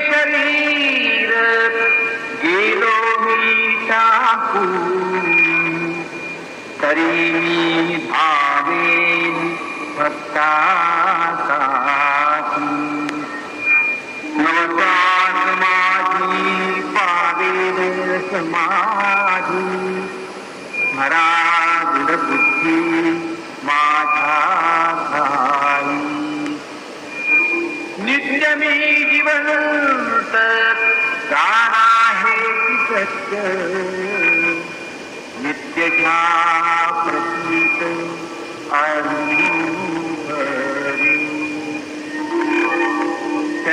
शरीर गेलो मी टाकून तरी मी भावेन भक्तासाठी नवसात माझी पावेन समाधी स्मरा बुद्धी तक न ज्ञा प्रीत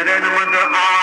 अचण वग़ आ